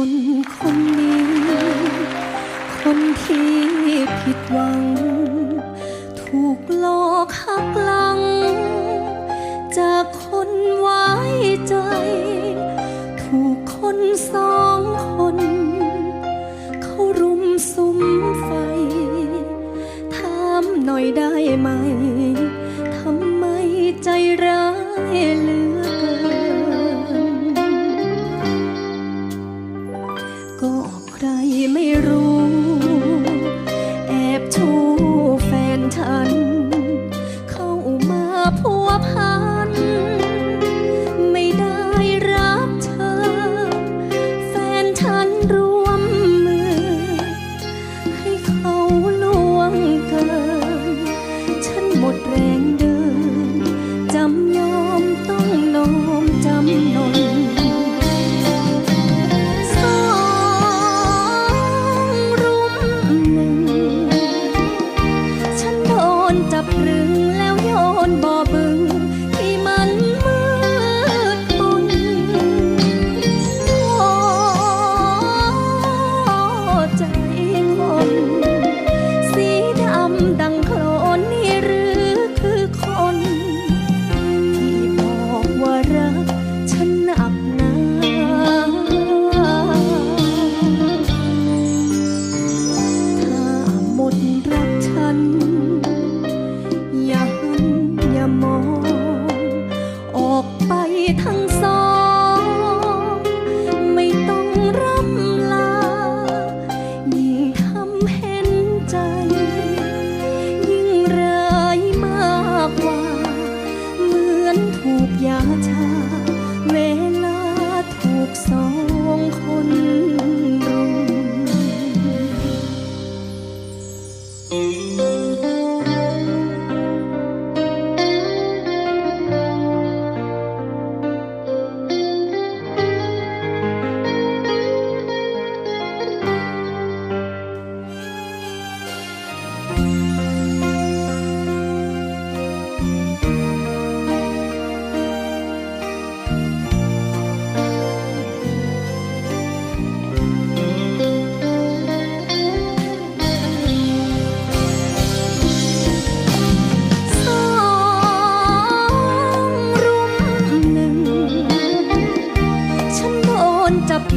คนคนนี้ คนที่ผิดหวัง ถูกหลอกหักหลัง จากค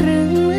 ตรึง